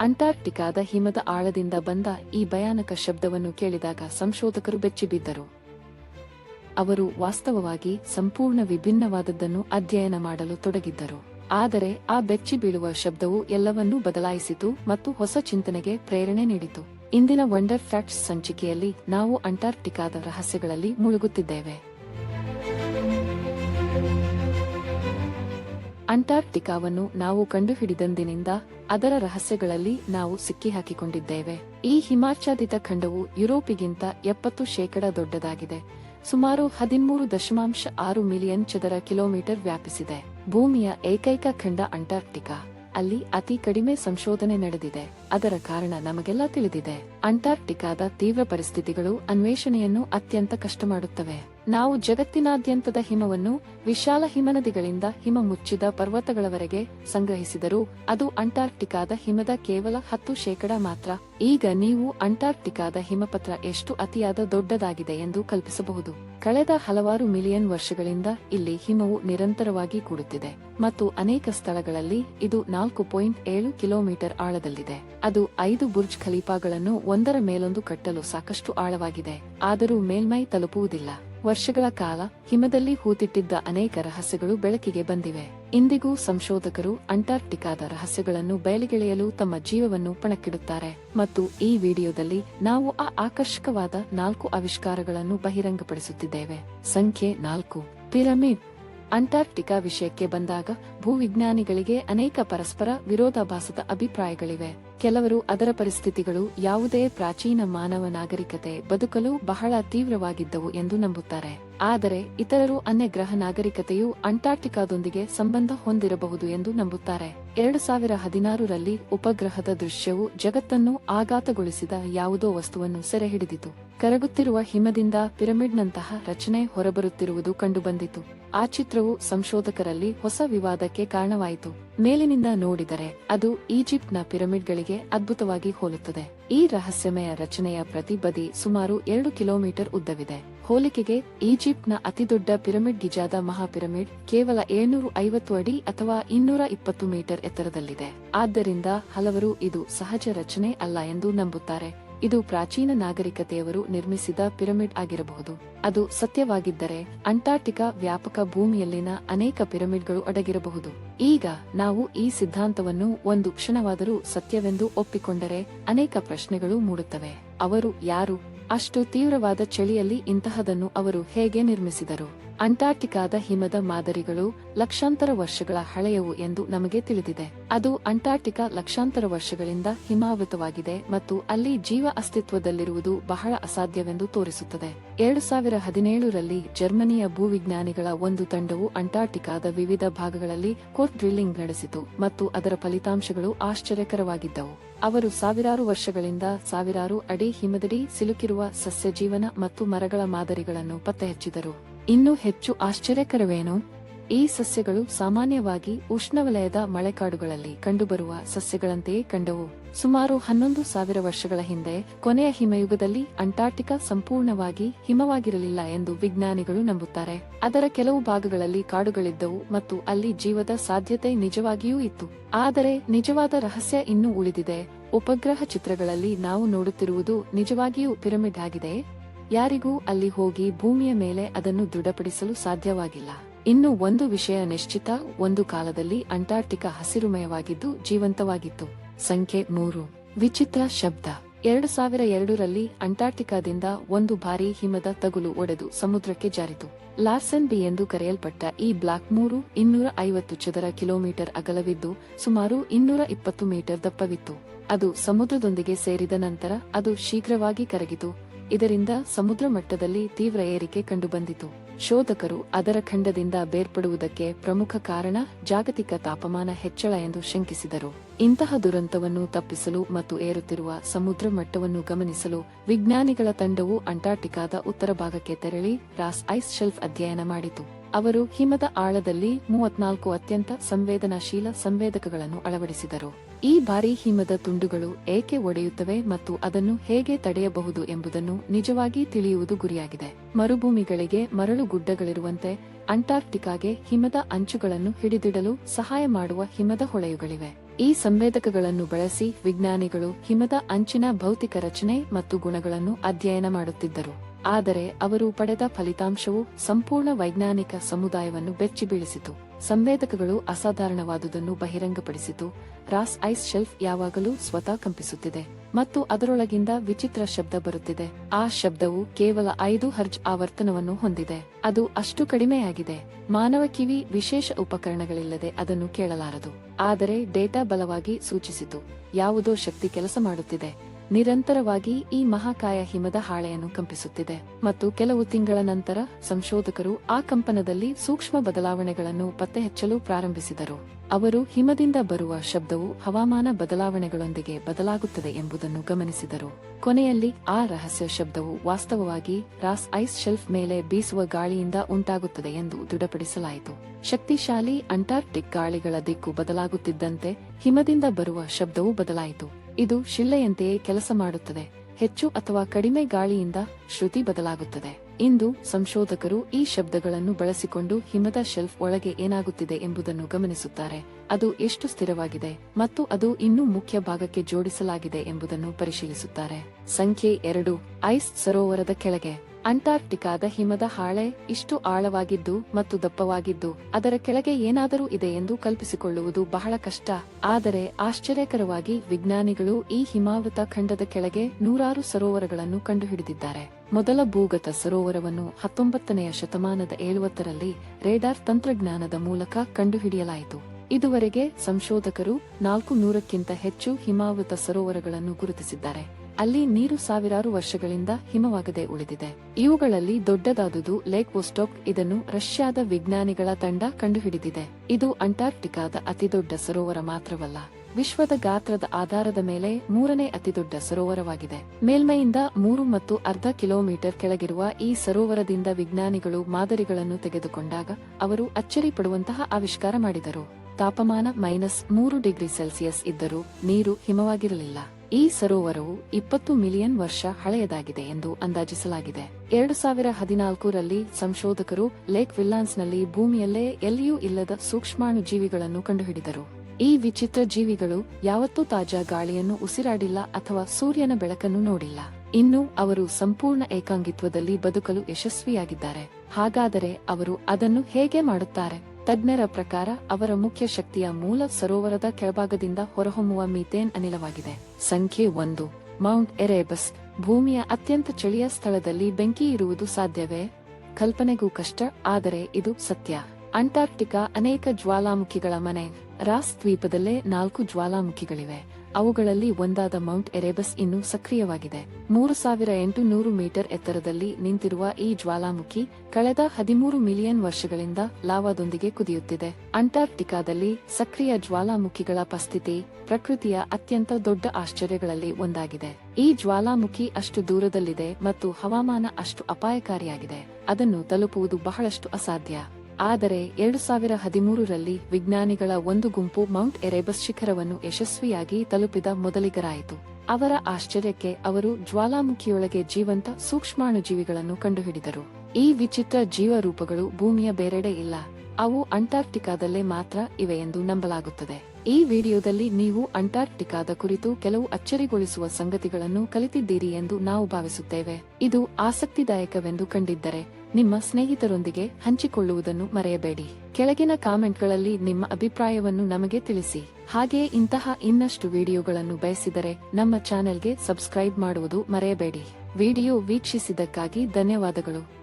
ಅಂಟಾರ್ಕ್ಟಿಕಾದ ಹಿಮದ ಆಳದಿಂದ ಬಂದ ಈ ಭಯಾನಕ ಶಬ್ದವನ್ನು ಕೇಳಿದಾಗ ಸಂಶೋಧಕರು ಬೆಚ್ಚಿಬಿದ್ದರು. ಅವರು ವಾಸ್ತವವಾಗಿ ಸಂಪೂರ್ಣ ವಿಭಿನ್ನವಾದದ್ದನ್ನು ಅಧ್ಯಯನ ಮಾಡಲು ತೊಡಗಿದ್ದರು. ಆದರೆ ಆ ಬೆಚ್ಚಿ ಬೀಳುವ ಶಬ್ದವು ಎಲ್ಲವನ್ನೂ ಬದಲಾಯಿಸಿತು ಮತ್ತು ಹೊಸ ಚಿಂತನೆಗೆ ಪ್ರೇರಣೆ ನೀಡಿತು. ಇಂದಿನ ವಂಡರ್ ಫ್ಯಾಕ್ಟ್ಸ್ ಸಂಚಿಕೆಯಲ್ಲಿ ನಾವು ಅಂಟಾರ್ಕ್ಟಿಕಾದ ರಹಸ್ಯಗಳಲ್ಲಿ ಮುಳುಗುತ್ತಿದ್ದೇವೆ. ಅಂಟಾರ್ಕ್ಟಿಕಾವನ್ನು ನಾವು ಕಂಡುಹಿಡಿದಂದಿನಿಂದ ಅದರ ರಹಸ್ಯಗಳಲ್ಲಿ ನಾವು ಸಿಕ್ಕಿಹಾಕಿಕೊಂಡಿದ್ದೇವೆ. ಈ ಹಿಮಾಚ್ಛಾದಿತ ಖಂಡವು ಯುರೋಪಿಗಿಂತ ಎಪ್ಪತ್ತು ಶೇಕಡ ದೊಡ್ಡದಾಗಿದೆ. ಸುಮಾರು ಹದಿಮೂರು ದಶಮಾಂಶ ಆರು ಮಿಲಿಯನ್ ಚದರ ಕಿಲೋಮೀಟರ್ ವ್ಯಾಪಿಸಿದೆ. ಭೂಮಿಯ ಏಕೈಕ ಖಂಡ ಅಂಟಾರ್ಕ್ಟಿಕಾ. ಅಲ್ಲಿ ಅತಿ ಕಡಿಮೆ ಸಂಶೋಧನೆ ನಡೆದಿದೆ. ಅದರ ಕಾರಣ ನಮಗೆಲ್ಲ ತಿಳಿದಿದೆ. ಅಂಟಾರ್ಕ್ಟಿಕಾದ ತೀವ್ರ ಪರಿಸ್ಥಿತಿಗಳು ಅನ್ವೇಷಣೆಯನ್ನು ಅತ್ಯಂತ ಕಷ್ಟ ಮಾಡುತ್ತವೆ ನಾವು ಜಗತ್ತಿನಾದ್ಯಂತದ ಹಿಮವನ್ನು ವಿಶಾಲ ಹಿಮನದಿಗಳಿಂದ ಹಿಮ ಮುಚ್ಚಿದ ಪರ್ವತಗಳವರೆಗೆ ಸಂಗ್ರಹಿಸಿದರೂ ಅದು ಅಂಟಾರ್ಕ್ಟಿಕಾದ ಹಿಮದ ಕೇವಲ ಹತ್ತು ಶೇಕಡ ಮಾತ್ರ. ಈಗ ನೀವು ಅಂಟಾರ್ಕ್ಟಿಕಾದ ಹಿಮಪತ್ರ ಎಷ್ಟು ಅತಿಯಾದ ದೊಡ್ಡದಾಗಿದೆ ಎಂದು ಕಲ್ಪಿಸಬಹುದು. ಕಳೆದ ಹಲವಾರು ಮಿಲಿಯನ್ ವರ್ಷಗಳಿಂದ ಇಲ್ಲಿ ಹಿಮವು ನಿರಂತರವಾಗಿ ಕೂಡುತ್ತಿದೆ ಮತ್ತು ಅನೇಕ ಸ್ಥಳಗಳಲ್ಲಿ ಇದು ನಾಲ್ಕು ಪಾಯಿಂಟ್ ಏಳು ಕಿಲೋಮೀಟರ್ ಆಳದಲ್ಲಿದೆ. ಅದು ಐದು ಬುರ್ಜ್ ಖಲೀಫಾಗಳನ್ನು ಒಂದರ ಮೇಲೊಂದು ಕಟ್ಟಲು ಸಾಕಷ್ಟು ಆಳವಾಗಿದೆ. ಆದರೂ ಮೇಲ್ಮೈ ತಲುಪುವುದಿಲ್ಲ. ವರ್ಷಗಳ ಕಾಲ ಹಿಮದಲ್ಲಿ ಹೂತಿಟ್ಟಿದ್ದ ಅನೇಕ ರಹಸ್ಯಗಳು ಬೆಳಕಿಗೆ ಬಂದಿವೆ. ಇಂದಿಗೂ ಸಂಶೋಧಕರು ಅಂಟಾರ್ಕ್ಟಿಕಾದ ರಹಸ್ಯಗಳನ್ನು ಬಯಲಿಗೆಳೆಯಲು ತಮ್ಮ ಜೀವವನ್ನು ಪಣಕ್ಕಿಡುತ್ತಾರೆ. ಮತ್ತು ಈ ವಿಡಿಯೋದಲ್ಲಿ ನಾವು ಆ ಆಕರ್ಷಕವಾದ ನಾಲ್ಕು ಆವಿಷ್ಕಾರಗಳನ್ನು ಬಹಿರಂಗಪಡಿಸುತ್ತಿದ್ದೇವೆ. ಸಂಖ್ಯೆ ನಾಲ್ಕು. ಪಿರಮಿಡ್. ಅಂಟಾರ್ಕ್ಟಿಕಾ ವಿಷಯಕ್ಕೆ ಬಂದಾಗ ಭೂವಿಜ್ಞಾನಿಗಳಿಗೆ ಅನೇಕ ಪರಸ್ಪರ ವಿರೋಧಾಭಾಸದ ಅಭಿಪ್ರಾಯಗಳಿವೆ. ಕೆಲವರು ಅದರ ಪರಿಸ್ಥಿತಿಗಳು ಯಾವುದೇ ಪ್ರಾಚೀನ ಮಾನವ ನಾಗರಿಕತೆ ಬದುಕಲು ಬಹಳ ತೀವ್ರವಾಗಿದ್ದವು ಎಂದು ನಂಬುತ್ತಾರೆ. ಆದರೆ ಇತರರು ಅನ್ಯ ಗ್ರಹ ನಾಗರಿಕತೆಯು ಅಂಟಾರ್ಕ್ಟಿಕಾದೊಂದಿಗೆ ಸಂಬಂಧ ಹೊಂದಿರಬಹುದು ಎಂದು ನಂಬುತ್ತಾರೆ. ಎರಡು ಸಾವಿರ ಹದಿನಾರರಲ್ಲಿ ಉಪಗ್ರಹದ ದೃಶ್ಯವು ಜಗತ್ತನ್ನು ಆಘಾತಗೊಳಿಸಿದ ಯಾವುದೋ ವಸ್ತುವನ್ನು ಸೆರೆಹಿಡಿದಿತು. ಕರಗುತ್ತಿರುವ ಹಿಮದಿಂದ ಪಿರಮಿಡ್ನಂತಹ ರಚನೆ ಹೊರಬರುತ್ತಿರುವುದು ಕಂಡುಬಂದಿತು. ಆ ಚಿತ್ರವು ಸಂಶೋಧಕರಲ್ಲಿ ಹೊಸ ವಿವಾದಕ್ಕೆ ಕಾರಣವಾಯಿತು. ಮೇಲಿನಿಂದ ನೋಡಿದರೆ ಅದು ಈಜಿಪ್ಟ್ನ ಪಿರಮಿಡ್ಗಳಿಗೆ ಅದ್ಭುತವಾಗಿ ಹೋಲುತ್ತದೆ. ಈ ರಹಸ್ಯಮಯ ರಚನೆಯ ಪ್ರತಿ ಬದಿ ಸುಮಾರು ಎರಡು ಕಿಲೋಮೀಟರ್ ಉದ್ದವಿದೆ. ಹೋಲಿಕೆಗೆ ಈಜಿಪ್ಟ್ನ ಅತಿದೊಡ್ಡ ಪಿರಮಿಡ್ ಗಿಜಾದ ಮಹಾಪಿರಮಿಡ್ ಕೇವಲ ಏಳ್ನೂರು ಐವತ್ತು ಅಡಿ ಅಥವಾ ಇನ್ನೂರ ಇಪ್ಪತ್ತು ಮೀಟರ್ ಎತ್ತರದಲ್ಲಿದೆ. ಆದ್ದರಿಂದ ಹಲವರು ಇದು ಸಹಜ ರಚನೆ ಅಲ್ಲ ಎಂದು ನಂಬುತ್ತಾರೆ. ಇದು ಪ್ರಾಚೀನ ನಾಗರಿಕತೆಯವರು ನಿರ್ಮಿಸಿದ ಪಿರಮಿಡ್ ಆಗಿರಬಹುದು. ಅದು ಸತ್ಯವಾಗಿದ್ದರೆ ಅಂಟಾರ್ಟಿಕಾ ವ್ಯಾಪಕ ಭೂಮಿಯಲ್ಲಿನ ಅನೇಕ ಪಿರಮಿಡ್ಗಳು ಅಡಗಿರಬಹುದು. ಈಗ ನಾವು ಈ ಸಿದ್ಧಾಂತವನ್ನು ಒಂದು ಕ್ಷಣವಾದರೂ ಸತ್ಯವೆಂದು ಒಪ್ಪಿಕೊಂಡರೆ ಅನೇಕ ಪ್ರಶ್ನೆಗಳು ಮೂಡುತ್ತವೆ. ಅವರು ಯಾರು? ಅಷ್ಟು ತೀವ್ರವಾದ ಚಳಿಯಲ್ಲಿ ಇಂತಹದನ್ನು ಅವರು ಹೇಗೆ ನಿರ್ಮಿಸಿದರು? ಅಂಟಾರ್ಕ್ಟಿಕಾದ ಹಿಮದ ಮಾದರಿಗಳು ಲಕ್ಷಾಂತರ ವರ್ಷಗಳ ಹಳೆಯವು ಎಂದು ನಮಗೆ ತಿಳಿದಿದೆ. ಅದು ಅಂಟಾರ್ಟಿಕಾ ಲಕ್ಷಾಂತರ ವರ್ಷಗಳಿಂದ ಹಿಮಾವೃತವಾಗಿದೆ ಮತ್ತು ಅಲ್ಲಿ ಜೀವ ಅಸ್ತಿತ್ವದಲ್ಲಿರುವುದು ಬಹಳ ಅಸಾಧ್ಯವೆಂದು ತೋರಿಸುತ್ತದೆ. ಎರಡು ಸಾವಿರ ಹದಿನೇಳರಲ್ಲಿ ಜರ್ಮನಿಯ ಭೂವಿಜ್ಞಾನಿಗಳ ಒಂದು ತಂಡವು ಅಂಟಾರ್ಟಿಕಾದ ವಿವಿಧ ಭಾಗಗಳಲ್ಲಿ ಕೋರ್ ಡ್ರಿಲ್ಲಿಂಗ್ ನಡೆಸಿತು ಮತ್ತು ಅದರ ಫಲಿತಾಂಶಗಳು ಆಶ್ಚರ್ಯಕರವಾಗಿದ್ದವು. ಅವರು ಸಾವಿರಾರು ವರ್ಷಗಳಿಂದ ಸಾವಿರಾರು ಅಡಿ ಹಿಮದಡಿ ಸಿಲುಕಿರುವ ಸಸ್ಯ ಜೀವನ ಮತ್ತು ಮರಗಳ ಮಾದರಿಗಳನ್ನು ಪತ್ತೆಹಚ್ಚಿದರು. ಇನ್ನೂ ಹೆಚ್ಚು ಆಶ್ಚರ್ಯಕರವೇನು? ಈ ಸಸ್ಯಗಳು ಸಾಮಾನ್ಯವಾಗಿ ಉಷ್ಣವಲಯದ ಮಳೆಕಾಡುಗಳಲ್ಲಿ ಕಂಡುಬರುವ ಸಸ್ಯಗಳಂತೆಯೇ ಕಂಡವು. ಸುಮಾರು ಹನ್ನೊಂದು ಸಾವಿರ ವರ್ಷಗಳ ಹಿಂದೆ ಕೊನೆಯ ಹಿಮಯುಗದಲ್ಲಿ ಅಂಟಾರ್ಟಿಕಾ ಸಂಪೂರ್ಣವಾಗಿ ಹಿಮವಾಗಿರಲಿಲ್ಲ ಎಂದು ವಿಜ್ಞಾನಿಗಳು ನಂಬುತ್ತಾರೆ. ಅದರ ಕೆಲವು ಭಾಗಗಳಲ್ಲಿ ಕಾಡುಗಳಿದ್ದವು ಮತ್ತು ಅಲ್ಲಿ ಜೀವದ ಸಾಧ್ಯತೆ ನಿಜವಾಗಿಯೂ ಇತ್ತು. ಆದರೆ ನಿಜವಾದ ರಹಸ್ಯ ಇನ್ನೂ ಉಳಿದಿದೆ. ಉಪಗ್ರಹ ಚಿತ್ರಗಳಲ್ಲಿ ನಾವು ನೋಡುತ್ತಿರುವುದು ನಿಜವಾಗಿಯೂ ಪಿರಮಿಡ್ ಆಗಿದೆ. ಯಾರಿಗೂ ಅಲ್ಲಿ ಹೋಗಿ ಭೂಮಿಯ ಮೇಲೆ ಅದನ್ನು ದೃಢಪಡಿಸಲು ಸಾಧ್ಯವಾಗಿಲ್ಲ. ಇನ್ನು ಒಂದು ವಿಷಯ ನಿಶ್ಚಿತ, ಒಂದು ಕಾಲದಲ್ಲಿ ಅಂಟಾರ್ಟಿಕಾ ಹಸಿರುಮಯವಾಗಿದ್ದು ಜೀವಂತವಾಗಿತ್ತು. ಸಂಖ್ಯೆ ಮೂರು. ವಿಚಿತ್ರ ಶಬ್ದ. ಎರಡು ಸಾವಿರ ಎರಡರಲ್ಲಿ ಅಂಟಾರ್ಟಿಕಾದಿಂದ ಒಂದು ಭಾರಿ ಹಿಮದ ತಗುಲು ಒಡೆದು ಸಮುದ್ರಕ್ಕೆ ಜಾರಿತು. ಲಾರ್ಸನ್ ಬಿ ಎಂದು ಕರೆಯಲ್ಪಟ್ಟ ಈ ಬ್ಲಾಕ್ ಮೂರು ಇನ್ನೂರ ಐವತ್ತು ಚದರ ಕಿಲೋಮೀಟರ್ ಅಗಲವಿದ್ದು ಸುಮಾರು ಇನ್ನೂರ ಇಪ್ಪತ್ತು ಮೀಟರ್ ದಪ್ಪವಿತ್ತು. ಅದು ಸಮುದ್ರದೊಂದಿಗೆ ಸೇರಿದ ನಂತರ ಅದು ಶೀಘ್ರವಾಗಿ ಕರಗಿತು. ಇದರಿಂದ ಸಮುದ್ರ ಮಟ್ಟದಲ್ಲಿ ತೀವ್ರ ಏರಿಕೆ ಕಂಡುಬಂದಿತು. ಶೋಧಕರು ಅದರ ಖಂಡದಿಂದ ಬೇರ್ಪಡುವುದಕ್ಕೆ ಪ್ರಮುಖ ಕಾರಣ ಜಾಗತಿಕ ತಾಪಮಾನ ಹೆಚ್ಚಳ ಎಂದು ಶಂಕಿಸಿದರು. ಇಂತಹ ದುರಂತವನ್ನು ತಪ್ಪಿಸಲು ಮತ್ತು ಏರುತ್ತಿರುವ ಸಮುದ್ರ ಮಟ್ಟವನ್ನು ಗಮನಿಸಲು ವಿಜ್ಞಾನಿಗಳ ತಂಡವು ಅಂಟಾರ್ಟಿಕಾದ ಉತ್ತರ ಭಾಗಕ್ಕೆ ತೆರಳಿ ರಾಸ್ ಐಸ್ ಶೆಲ್ಫ್ ಅಧ್ಯಯನ ಮಾಡಿತು. ಅವರು ಹಿಮದ ಆಳದಲ್ಲಿ ಮೂವತ್ನಾಲ್ಕು ಅತ್ಯಂತ ಸಂವೇದನಾಶೀಲ ಸಂವೇದಕಗಳನ್ನು ಅಳವಡಿಸಿದರು. ಈ ಭಾರಿ ಹಿಮದ ತುಂಡುಗಳು ಏಕೆ ಒಡೆಯುತ್ತವೆ ಮತ್ತು ಅದನ್ನು ಹೇಗೆ ತಡೆಯಬಹುದು ಎಂಬುದನ್ನು ನಿಜವಾಗಿ ತಿಳಿಯುವುದು ಗುರಿಯಾಗಿದೆ. ಮರುಭೂಮಿಗಳಿಗೆ ಮರಳು ಗುಡ್ಡಗಳಿರುವಂತೆ ಅಂಟಾರ್ಕ್ಟಿಕಾಗೆ ಹಿಮದ ಅಂಚುಗಳನ್ನು ಹಿಡಿದಿಡಲು ಸಹಾಯ ಮಾಡುವ ಹಿಮದ ಹೊಳೆಯುಗಳಿವೆ. ಈ ಸಂವೇದಕಗಳನ್ನು ಬಳಸಿ ವಿಜ್ಞಾನಿಗಳು ಹಿಮದ ಅಂಚಿನ ಭೌತಿಕ ರಚನೆ ಮತ್ತು ಗುಣಗಳನ್ನು ಅಧ್ಯಯನ ಮಾಡುತ್ತಿದ್ದರು. ಆದರೆ ಅವರು ಪಡೆದ ಫಲಿತಾಂಶವು ಸಂಪೂರ್ಣ ವೈಜ್ಞಾನಿಕ ಸಮುದಾಯವನ್ನು ಬೆಚ್ಚಿ ಬೀಳಿಸಿತು ಸಂವೇದಕಗಳು ಅಸಾಧಾರಣವಾದುದನ್ನು ಬಹಿರಂಗಪಡಿಸಿತು. ರಾಸ್ ಐಸ್ ಶೆಲ್ಫ್ ಯಾವಾಗಲೂ ಸ್ವತಃ ಕಂಪಿಸುತ್ತಿದೆ ಮತ್ತು ಅದರೊಳಗಿಂದ ವಿಚಿತ್ರ ಶಬ್ದ ಬರುತ್ತಿದೆ. ಆ ಶಬ್ದವು ಕೇವಲ ಐದು ಹರ್ಜ್ ಆವರ್ತನವನ್ನು ಹೊಂದಿದೆ. ಅದು ಅಷ್ಟು ಕಡಿಮೆಯಾಗಿದೆ. ಮಾನವ ಕಿವಿ ವಿಶೇಷ ಉಪಕರಣಗಳಿಲ್ಲದೆ ಅದನ್ನು ಕೇಳಲಾರದು. ಆದರೆ ಡೇಟಾ ಬಲವಾಗಿ ಸೂಚಿಸಿತು. ಯಾವುದೋ ಶಕ್ತಿ ಕೆಲಸ ಮಾಡುತ್ತಿದೆ. ನಿರಂತರವಾಗಿ ಈ ಮಹಾಕಾಯ ಹಿಮದ ಹಾಳೆಯನ್ನು ಕಂಪಿಸುತ್ತಿದೆ ಮತ್ತು ಕೆಲವು ತಿಂಗಳ ನಂತರ ಸಂಶೋಧಕರು ಆ ಕಂಪನದಲ್ಲಿ ಸೂಕ್ಷ್ಮ ಬದಲಾವಣೆಗಳನ್ನು ಪತ್ತೆಹಚ್ಚಲು ಪ್ರಾರಂಭಿಸಿದರು. ಅವರು ಹಿಮದಿಂದ ಬರುವ ಶಬ್ದವು ಹವಾಮಾನ ಬದಲಾವಣೆಗಳೊಂದಿಗೆ ಬದಲಾಗುತ್ತದೆ ಎಂಬುದನ್ನು ಗಮನಿಸಿದರು. ಕೊನೆಯಲ್ಲಿ ಆ ರಹಸ್ಯ ಶಬ್ದವು ವಾಸ್ತವವಾಗಿ ರಾಸ್ ಐಸ್ ಶೆಲ್ಫ್ ಮೇಲೆ ಬೀಸುವ ಗಾಳಿಯಿಂದ ಉಂಟಾಗುತ್ತದೆ ಎಂದು ದೃಢಪಡಿಸಲಾಯಿತು. ಶಕ್ತಿಶಾಲಿ ಅಂಟಾರ್ಕ್ಟಿಕ್ ಗಾಳಿಗಳ ದಿಕ್ಕು ಬದಲಾಗುತ್ತಿದ್ದಂತೆ ಹಿಮದಿಂದ ಬರುವ ಶಬ್ದವು ಬದಲಾಯಿತು. ಇದು ಶಿಲ್ಲೆಯಂತೆಯೇ ಕೆಲಸ ಮಾಡುತ್ತದೆ. ಹೆಚ್ಚು ಅಥವಾ ಕಡಿಮೆ ಗಾಳಿಯಿಂದ ಶ್ರುತಿ ಬದಲಾಗುತ್ತದೆ. ಇಂದು ಸಂಶೋಧಕರು ಈ ಶಬ್ದಗಳನ್ನು ಬಳಸಿಕೊಂಡು ಹಿಮದ ಶೆಲ್ಫ್ ಒಳಗೆ ಏನಾಗುತ್ತಿದೆ ಎಂಬುದನ್ನು ಗಮನಿಸುತ್ತಾರೆ. ಅದು ಎಷ್ಟು ಸ್ಥಿರವಾಗಿದೆ ಮತ್ತು ಅದು ಇನ್ನೂ ಮುಖ್ಯ ಭಾಗಕ್ಕೆ ಜೋಡಿಸಲಾಗಿದೆ ಎಂಬುದನ್ನು ಪರಿಶೀಲಿಸುತ್ತಾರೆ. ಸಂಖ್ಯೆ ಎರಡು, ಐಸ್ ಸರೋವರದ ಕೆಳಗೆ. ಅಂಟಾರ್ಕ್ಟಿಕಾದ ಹಿಮದ ಹಾಳೆ ಇಷ್ಟು ಆಳವಾಗಿದ್ದು ಮತ್ತು ದಪ್ಪವಾಗಿದ್ದು, ಅದರ ಕೆಳಗೆ ಏನಾದರೂ ಇದೆ ಎಂದು ಕಲ್ಪಿಸಿಕೊಳ್ಳುವುದು ಬಹಳ ಕಷ್ಟ. ಆದರೆ ಆಶ್ಚರ್ಯಕರವಾಗಿ ವಿಜ್ಞಾನಿಗಳು ಈ ಹಿಮಾವೃತ ಖಂಡದ ಕೆಳಗೆ ನೂರಾರು ಸರೋವರಗಳನ್ನು ಕಂಡುಹಿಡಿದಿದ್ದಾರೆ. ಮೊದಲ ಭೂಗತ ಸರೋವರವನ್ನು ಹತ್ತೊಂಬತ್ತನೆಯ ಶತಮಾನದ ಏಳುವತ್ತರಲ್ಲಿ ರೇಡಾರ್ ತಂತ್ರಜ್ಞಾನದ ಮೂಲಕ ಕಂಡುಹಿಡಿಯಲಾಯಿತು. ಇದುವರೆಗೆ ಸಂಶೋಧಕರು ನಾಲ್ಕು ನೂರಕ್ಕಿಂತ ಹೆಚ್ಚು ಹಿಮಾವೃತ ಸರೋವರಗಳನ್ನು ಗುರುತಿಸಿದ್ದಾರೆ. ಅಲ್ಲಿ ನೀರು ಸಾವಿರಾರು ವರ್ಷಗಳಿಂದ ಹಿಮವಾಗದೆ ಉಳಿದಿದೆ. ಇವುಗಳಲ್ಲಿ ದೊಡ್ಡದಾದುದು ಲೇಕ್ ವೋಸ್ಟೋಕ್, ಇದನ್ನು ರಷ್ಯಾದ ವಿಜ್ಞಾನಿಗಳ ತಂಡ ಕಂಡುಹಿಡಿದಿದೆ. ಇದು ಅಂಟಾರ್ಕ್ಟಿಕಾದ ಅತಿದೊಡ್ಡ ಸರೋವರ ಮಾತ್ರವಲ್ಲ, ವಿಶ್ವದ ಗಾತ್ರದ ಆಧಾರದ ಮೇಲೆ ಮೂರನೇ ಅತಿದೊಡ್ಡ ಸರೋವರವಾಗಿದೆ. ಮೇಲ್ಮೈಯಿಂದ ಮೂರು ಮತ್ತು ಅರ್ಧ ಕಿಲೋಮೀಟರ್ ಕೆಳಗಿರುವ ಈ ಸರೋವರದಿಂದ ವಿಜ್ಞಾನಿಗಳು ಮಾದರಿಗಳನ್ನು ತೆಗೆದುಕೊಂಡಾಗ ಅವರು ಅಚ್ಚರಿ ಪಡುವಂತಹ ಆವಿಷ್ಕಾರ ಮಾಡಿದರು. ತಾಪಮಾನ ಮೈನಸ್ ಮೂರು ಡಿಗ್ರಿ ಸೆಲ್ಸಿಯಸ್ ಇದ್ದರೂ ನೀರು ಹಿಮವಾಗಿರಲಿಲ್ಲ. ಈ ಸರೋವರವು ಇಪ್ಪತ್ತು ಮಿಲಿಯನ್ ವರ್ಷ ಹಳೆಯದಾಗಿದೆ ಎಂದು ಅಂದಾಜಿಸಲಾಗಿದೆ. ಎರಡು ಸಾವಿರ ಹದಿನಾಲ್ಕರಲ್ಲಿ ಸಂಶೋಧಕರು ಲೇಕ್ ವಿಲ್ಲಾನ್ಸ್ನಲ್ಲಿ ಭೂಮಿಯಲ್ಲೇ ಎಲ್ಲಿಯೂ ಇಲ್ಲದ ಸೂಕ್ಷ್ಮಾಣು ಜೀವಿಗಳನ್ನು ಕಂಡುಹಿಡಿದರು. ಈ ವಿಚಿತ್ರ ಜೀವಿಗಳು ಯಾವತ್ತೂ ತಾಜಾ ಗಾಳಿಯನ್ನು ಉಸಿರಾಡಿಲ್ಲ ಅಥವಾ ಸೂರ್ಯನ ಬೆಳಕನ್ನು ನೋಡಿಲ್ಲ. ಇನ್ನು ಅವರು ಸಂಪೂರ್ಣ ಏಕಾಂಗಿತ್ವದಲ್ಲಿ ಬದುಕಲು ಯಶಸ್ವಿಯಾಗಿದ್ದಾರೆ. ಹಾಗಾದರೆ ಅವರು ಅದನ್ನು ಹೇಗೆ ಮಾಡುತ್ತಾರೆ? ತಜ್ಞರ ಪ್ರಕಾರ, ಅವರ ಮುಖ್ಯ ಶಕ್ತಿಯ ಮೂಲ ಸರೋವರದ ಕೆಳಭಾಗದಿಂದ ಹೊರಹೊಮ್ಮುವ ಮೀಥೇನ್ ಅನಿಲವಾಗಿದೆ. ಸಂಖ್ಯೆ ಒಂದು, ಮೌಂಟ್ ಎರೇಬಸ್, ಭೂಮಿಯ ಅತ್ಯಂತ ಚಳಿಯ ಸ್ಥಳದಲ್ಲಿ ಬೆಂಕಿ ಇರುವುದು ಸಾಧ್ಯವೇ? ಕಲ್ಪನೆಗೂ ಕಷ್ಟ, ಆದರೆ ಇದು ಸತ್ಯ. ಅಂಟಾರ್ಕ್ಟಿಕಾ ಅನೇಕ ಜ್ವಾಲಾಮುಖಿಗಳ ಮನೆ. ರಾಸ್ ದ್ವೀಪದಲ್ಲೇ ನಾಲ್ಕು ಜ್ವಾಲಾಮುಖಿಗಳಿವೆ. ಅವುಗಳಲ್ಲಿ ಒಂದಾದ ಮೌಂಟ್ ಎರೇಬಸ್ ಇನ್ನೂ ಸಕ್ರಿಯವಾಗಿದೆ. ಮೂರು ಸಾವಿರ ಎಂಟು ನೂರು ಮೀಟರ್ ಎತ್ತರದಲ್ಲಿ ನಿಂತಿರುವ ಈ ಜ್ವಾಲಾಮುಖಿ ಕಳೆದ ಹದಿಮೂರು ಮಿಲಿಯನ್ ವರ್ಷಗಳಿಂದ ಲಾವಾದೊಂದಿಗೆ ಕುದಿಯುತ್ತಿದೆ. ಅಂಟಾರ್ಕ್ಟಿಕಾದಲ್ಲಿ ಸಕ್ರಿಯ ಜ್ವಾಲಾಮುಖಿಗಳ ಪಸ್ಥಿತಿ ಪ್ರಕೃತಿಯ ಅತ್ಯಂತ ದೊಡ್ಡ ಆಶ್ಚರ್ಯಗಳಲ್ಲಿ ಒಂದಾಗಿದೆ. ಈ ಜ್ವಾಲಾಮುಖಿ ಅಷ್ಟು ದೂರದಲ್ಲಿದೆ ಮತ್ತು ಹವಾಮಾನ ಅಷ್ಟು ಅಪಾಯಕಾರಿಯಾಗಿದೆ. ಅದನ್ನು ತಲುಪುವುದು ಬಹಳಷ್ಟು ಅಸಾಧ್ಯ. ಆದರೆ ಎರಡು ಸಾವಿರ ಹದಿಮೂರರಲ್ಲಿ ವಿಜ್ಞಾನಿಗಳ ಒಂದು ಗುಂಪು ಮೌಂಟ್ ಎರೇಬಸ್ ಶಿಖರವನ್ನು ಯಶಸ್ವಿಯಾಗಿ ತಲುಪಿದ ಮೊದಲಿಗರಾಯಿತು. ಅವರ ಆಶ್ಚರ್ಯಕ್ಕೆ ಅವರು ಜ್ವಾಲಾಮುಖಿಯೊಳಗೆ ಜೀವಂತ ಸೂಕ್ಷ್ಮಾಣುಜೀವಿಗಳನ್ನು ಕಂಡುಹಿಡಿದರು. ಈ ವಿಚಿತ್ರ ಜೀವರೂಪಗಳು ಭೂಮಿಯ ಬೇರೆಡೆ ಇಲ್ಲ. ಅವು ಅಂಟಾರ್ಕ್ಟಿಕಾದಲ್ಲೇ ಮಾತ್ರ ಇವೆ ಎಂದು ನಂಬಲಾಗುತ್ತದೆ. ಈ ವಿಡಿಯೋದಲ್ಲಿ ನೀವು ಅಂಟಾರ್ಕ್ಟಿಕಾದ ಕುರಿತು ಕೆಲವು ಅಚ್ಚರಿಗೊಳಿಸುವ ಸಂಗತಿಗಳನ್ನು ಕಲಿತಿದ್ದೀರಿ ಎಂದು ನಾವು ಭಾವಿಸುತ್ತೇವೆ. ಇದು ಆಸಕ್ತಿದಾಯಕವೆಂದು ಕಂಡಿದ್ದರೆ ನಿಮ್ಮ ಸ್ನೇಹಿತರೊಂದಿಗೆ ಹಂಚಿಕೊಳ್ಳುವುದನ್ನು ಮರೆಯಬೇಡಿ. ಕೆಳಗಿನ ಕಾಮೆಂಟ್ಗಳಲ್ಲಿ ನಿಮ್ಮ ಅಭಿಪ್ರಾಯವನ್ನು ನಮಗೆ ತಿಳಿಸಿ. ಹಾಗೆಯೇ ಇಂತಹ ಇನ್ನಷ್ಟು ವಿಡಿಯೋಗಳನ್ನು ಬಯಸಿದರೆ ನಮ್ಮ ಚಾನೆಲ್ಗೆ ಸಬ್ಸ್ಕ್ರೈಬ್ ಮಾಡುವುದು ಮರೆಯಬೇಡಿ. ವಿಡಿಯೋ ವೀಕ್ಷಿಸಿದ್ದಕ್ಕಾಗಿ ಧನ್ಯವಾದಗಳು.